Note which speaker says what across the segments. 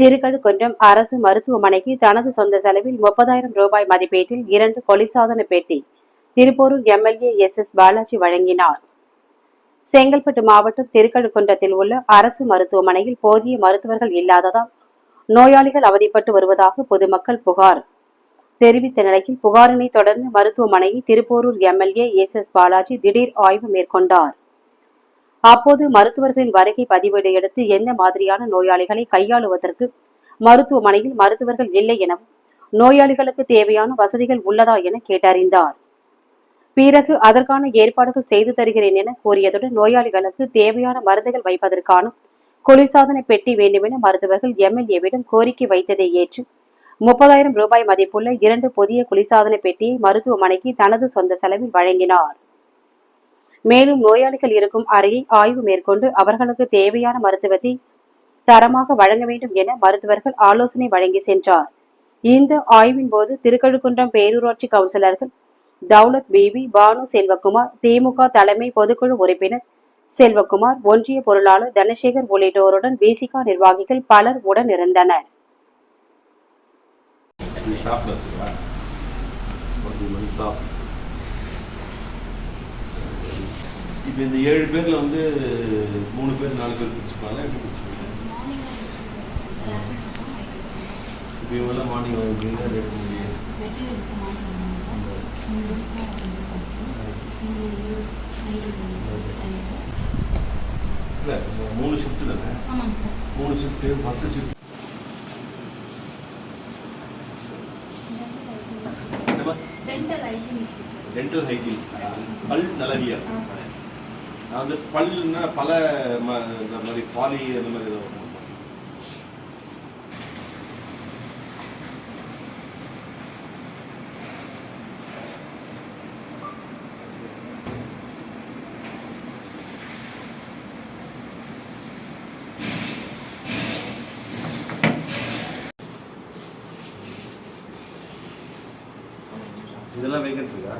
Speaker 1: திருக்கழுக்குன்றம் அரசு மருத்துவமனைக்கு தனது சொந்த செலவில் முப்பதாயிரம் ரூபாய் மதிப்பீட்டில் இரண்டு கொலிசாதன பெட்டி. Thiruporur MLA S S Balaji வழங்கினார். செங்கல்பட்டு மாவட்டம் திருக்கழுக்குன்றத்தில் உள்ள அரசு மருத்துவமனையில் போதிய மருத்துவர்கள் இல்லாததால் நோயாளிகள் அவதிப்பட்டு வருவதாக பொதுமக்கள் புகார். தெரிவித்த நிலையில் புகாரினை தொடர்ந்து மருத்துவமனையை Thiruporur MLA S S Balaji திடீர் ஆய்வு மேற்கொண்டார். அப்போது மருத்துவர்களின் வருகை பதிவேடு எடுத்து எந்த மாதிரியான நோயாளிகளை கையாளுவதற்கு மருத்துவமனையில் மருத்துவர்கள் இல்லை எனவும் நோயாளிகளுக்கு தேவையான வசதிகள் உள்ளதா என கேட்டறிந்தார். பிறகு அதற்கான ஏற்பாடுகள் செய்து தருகிறேன் என கூறியதுடன் நோயாளிகளுக்கு தேவையான மருந்துகள் வைப்பதற்கான குளிர்சாதன பெட்டி வேண்டுமென மருத்துவர்கள் எம்எல்ஏவிடம் கோரிக்கை வைத்ததை ஏற்று முப்பதாயிரம் ரூபாய் மதிப்புள்ள இரண்டு புதிய குளிர்சாதன பெட்டியை மருத்துவமனைக்கு தனது சொந்த செலவில் வழங்கினார். மேலும் நோயாளிகள் இருக்கும் அறையை ஆய்வு மேற்கொண்டு அவர்களுக்கு தேவையான மருத்துவத்தை தரமாக வழங்க வேண்டும் என மருத்துவர்கள் ஆலோசனை வழங்கி சென்றார். இந்த ஆய்வின் போது திருக்கழுக்குன்றம் பேரூராட்சி கவுன்சிலர்கள் தௌலத் பிபி பானு செல்வகுமார் திமுக தலைமை பொதுக்குழு உறுப்பினர் செல்வகுமார் ஒன்றிய பொருளாளர் தனசேகர் உள்ளிட்டோருடன் விசிகா நிர்வாகிகள் பலர் உடன் இருந்தனர்
Speaker 2: ஸ்டாஃப் இப்போ இந்த ஏழு பேரில் வந்து மூணு பேர் நாலு பேர் பிடிச்சிப்பாங்களா எப்படி பிடிச்சிப்பீங்க இப்போ இவங்கெல்லாம் மார்னிங் வாங்கிப்பீங்க லேட் முடியும் இல்லை மூணு ஷிஃப்ட் தானே? மூணு shift first shift
Speaker 3: dental hygienist
Speaker 2: dental hygienes பல் நலவியா அந்த பல்லுன்னா பல ம- இந்த மாதிரி பாலி அந்த மாதிரி ஏதோ இதெல்லாம் வேகன்ட் இருக்கா?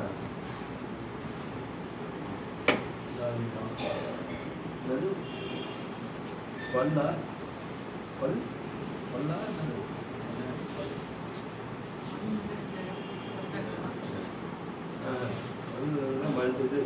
Speaker 4: அப்படின்றான் பல்லார் பல்லா பல் பல்லா பல் இது